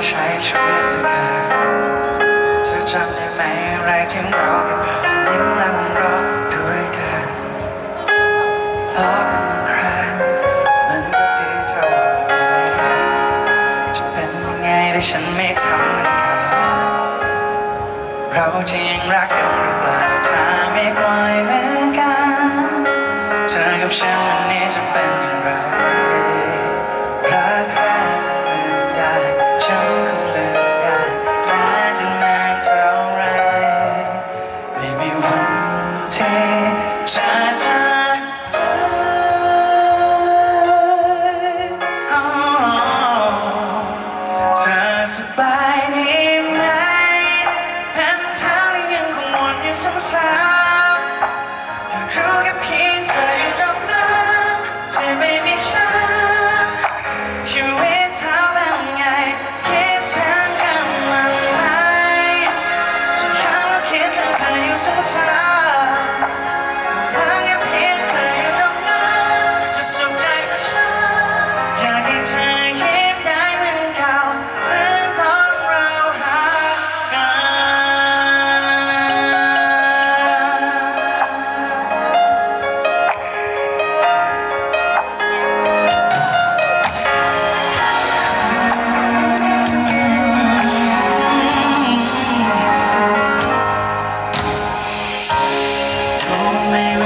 มาใช้ชีวิตด้วยกันเธอจำได้ไหมอะไรที่เรากันยิ้มและหัวเราะด้วยกันล้อกันบางครั้งมันก็ดีเท่าไรจะเป็นยังไงถ้าฉันไม่ทำมันกันเราจะยังรักกันหรือเปล่าถ้าไม่ปล่อยมือกันเธอกับฉันวันนี้จะเป็นอย่างไร งว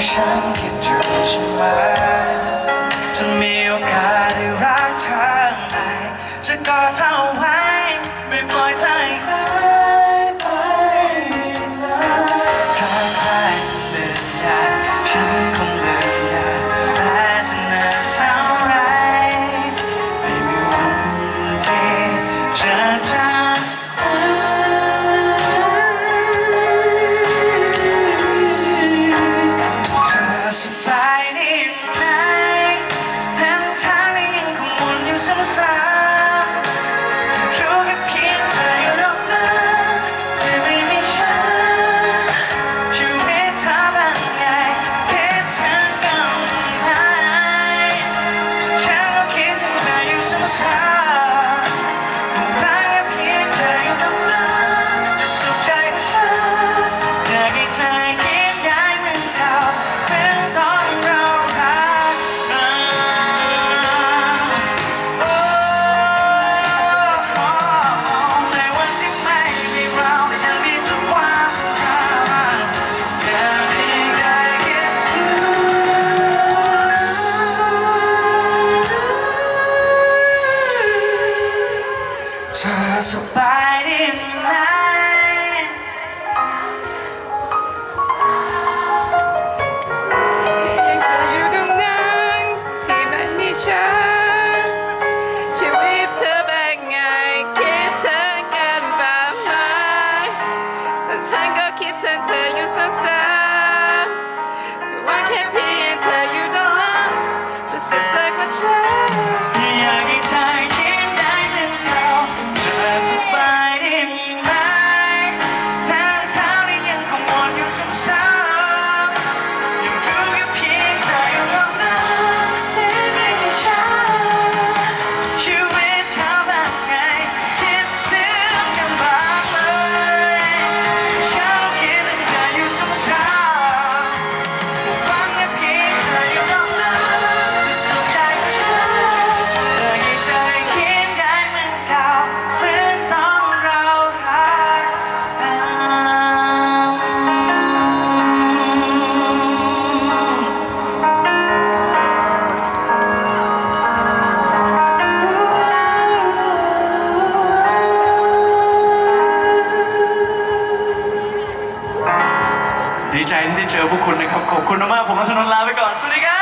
ฉันคิดอยู่เสมจะมีโอกาสได้รักเธอไหมจะกอดเธอไว้ ไม่ปล่อยเธอให้หายไปเลยครั้งแรเลือนยากฉันคงเลือนยากแม้จะนานเท่าไร ไม่มีวันที่จะจาก อสบายดีไหมยังเธออยู่ตรงนั้นที่ไม่มีฉันชีวิตเธอเป็นไงคิดถึงกั ว ดีใจที่ได้เจอพวกคุณนะครับ ขอบคุณมากๆผมรัชนนท์ลาไปก่อน สวัสดีครับ